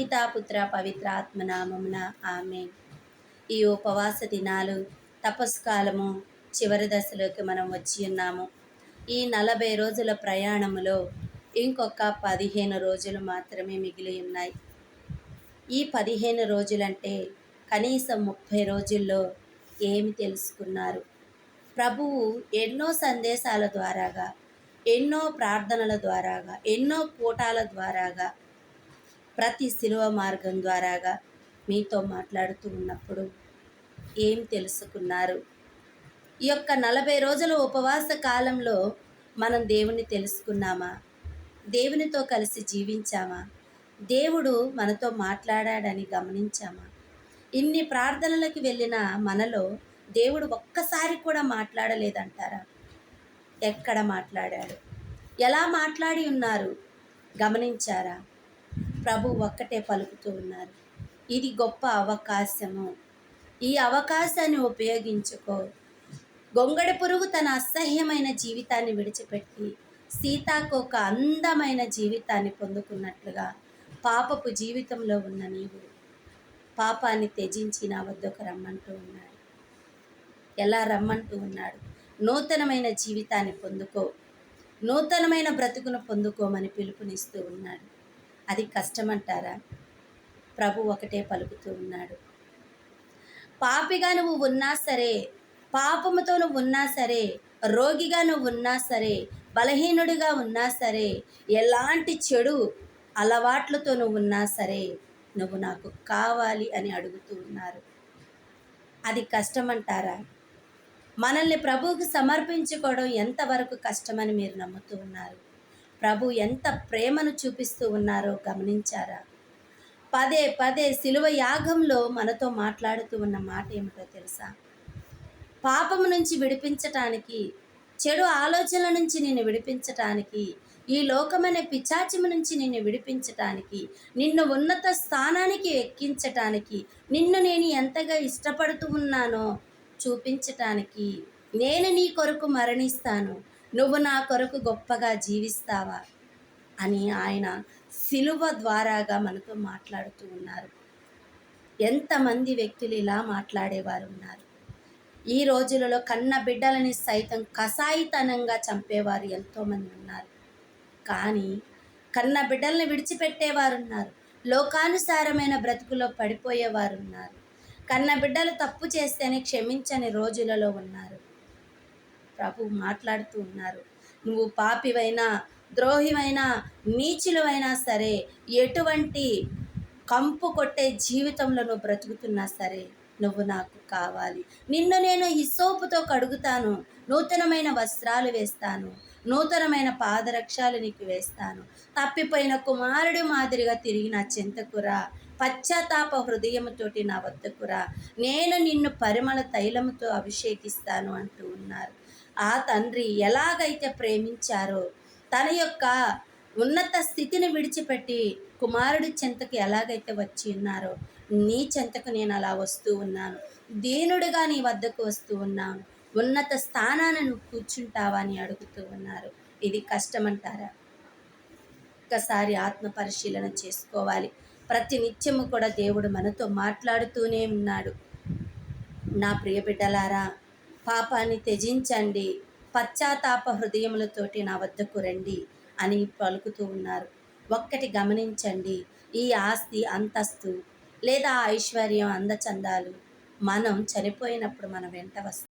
పితాపుత్ర పవిత్ర ఆత్మనామమున ఆమె ఈ ఉపవాస దినాలు తపస్కాలము చివరి దశలోకి మనం వచ్చి ఉన్నాము. ఈ నలభై రోజుల ప్రయాణములో ఇంకొక పదిహేను రోజులు మాత్రమే మిగిలి ఉన్నాయి. ఈ పదిహేను రోజులంటే కనీసం ముప్పై రోజుల్లో ఏమి తెలుసుకున్నారు? ప్రభువు ఎన్నో సందేశాల ద్వారాగా ఎన్నో ప్రార్థనల ద్వారాగా ఎన్నో కూటాల ద్వారాగా ప్రతి శిలువ మార్గం ద్వారాగా మీతో మాట్లాడుతూ ఉన్నప్పుడు ఏం తెలుసుకున్నారు? ఈ యొక్క నలభై రోజుల ఉపవాస కాలంలో మనం దేవుని తెలుసుకున్నామా? దేవునితో కలిసి జీవించామా? దేవుడు మనతో మాట్లాడాడని గమనించామా? ఇన్ని ప్రార్థనలకు వెళ్ళిన మనలో దేవుడు ఒక్కసారి కూడా మాట్లాడలేదంటారా? ఎక్కడ మాట్లాడాడు? ఎలా మాట్లాడి ఉన్నారు? గమనించారా? ప్రభు ఒక్కటే పలుకుతూ ఉన్నారు. ఇది గొప్ప అవకాశము. ఈ అవకాశాన్ని ఉపయోగించుకో. గొంగడి పురుగు తన అసహ్యమైన జీవితాన్ని విడిచిపెట్టి సీతాకు ఒక అందమైన జీవితాన్ని పొందుకున్నట్లుగా పాపపు జీవితంలో ఉన్న నీవు పాపాన్ని త్యజించి నా వద్దకు రమ్మంటూ ఉన్నాడు. ఎలా రమ్మంటూ ఉన్నాడు? నూతనమైన జీవితాన్ని పొందుకో. నూతనమైన బ్రతుకును పొందుకోమని పిలుపునిస్తూ ఉన్నాడు. అది కష్టమంటారా? ప్రభు ఒకటే పలుకుతూ ఉన్నాడు. పాపిగా నువ్వు ఉన్నా సరే పాపముతో నువ్వు ఉన్నా సరే రోగిగా నువ్వు ఉన్నా సరే బలహీనుడిగా ఉన్నా సరే ఎలాంటి చెడు అలవాట్లతో నువ్వు ఉన్నా సరే నువ్వు నాకు కావాలి అని అడుగుతూ ఉన్నారు. అది కష్టమంటారా? మనల్ని ప్రభువుకు సమర్పించుకోవడం ఎంతవరకు కష్టమని మీరు నమ్ముతూ ఉన్నారు? ప్రభు ఎంత ప్రేమను చూపిస్తూ ఉన్నారో గమనించారా? పదే పదే శిలువ యాగంలో మనతో మాట్లాడుతూ ఉన్న మాట ఏమిటో తెలుసా? పాపము నుంచి విడిపించటానికి చెడు ఆలోచనల నుంచి నిన్ను విడిపించటానికి ఈ లోకమనే పిచాచిము నుంచి నిన్ను విడిపించటానికి నిన్ను ఉన్నత స్థానానికి ఎక్కించటానికి నిన్ను నేను ఎంతగా ఇష్టపడుతూ ఉన్నానో చూపించటానికి నేను నీ కొరకు మరణిస్తాను. నువ్వు నా కొరకు గొప్పగా జీవిస్తావా? అని ఆయన సిలువ ద్వారాగా మనతో మాట్లాడుతూ ఉన్నారు. ఎంతమంది వ్యక్తులు ఇలా మాట్లాడేవారు ఉన్నారు. ఈ రోజులలో కన్న బిడ్డలని సైతం కసాయితనంగా చంపేవారు ఎంతోమంది ఉన్నారు. కానీ కన్న బిడ్డల్ని విడిచిపెట్టేవారు ఉన్నారు. లోకానుసారమైన బ్రతుకులో పడిపోయేవారు ఉన్నారు. కన్న బిడ్డలు తప్పు చేస్తేనే క్షమించని రోజులలో ఉన్నారు. ప్రభు మాట్లాడుతూ ఉన్నారు. నువ్వు పాపివైనా ద్రోహివైనా నీచులవైనా సరే ఎటువంటి కంపు కొట్టే జీవితంలో నువ్వు బ్రతుకుతున్నా సరే నువ్వు నాకు కావాలి. నిన్ను నేను హిసోపుతో కడుగుతాను నూతనమైన వస్త్రాలు వేస్తాను నూతనమైన పాదరక్షాలు నీకు వేస్తాను. తప్పిపోయిన కుమారుడి మాదిరిగా తిరిగి నా చింతకురా పశ్చాత్తాప హృదయముతోటి నా వద్దకురా నేను నిన్ను పరిమళ తైలముతో అభిషేకిస్తాను అంటూ ఉన్నారు. ఆ తండ్రి ఎలాగైతే ప్రేమించారో తన యొక్క ఉన్నత స్థితిని విడిచిపెట్టి కుమారుడి చెంతకు ఎలాగైతే వచ్చి ఉన్నారో నీ చెంతకు నేను అలా వస్తూ ఉన్నాను. దీనుడిగా నీ వద్దకు వస్తూ ఉన్నాను. ఉన్నత స్థానాన్ని నువ్వు కూర్చుంటావా అని అడుగుతూ ఉన్నారు. ఇది కష్టమంటారా? ఒక్కసారి ఆత్మ పరిశీలన చేసుకోవాలి. ప్రతి నిత్యము కూడా దేవుడు మనతో మాట్లాడుతూనే ఉన్నాడు. నా ప్రియ బిడ్డలారా పాపాన్ని త్యజించండి. పశ్చాత్తాప హృదయములతోటి నా వద్దకు రండి అని పలుకుతూ ఉన్నారు. ఒక్కటి గమనించండి ఈ ఆస్తి అంతస్తు లేదా ఐశ్వర్యం అందచందాలు. మనం చనిపోయినప్పుడు మన వెంట వస్తుంది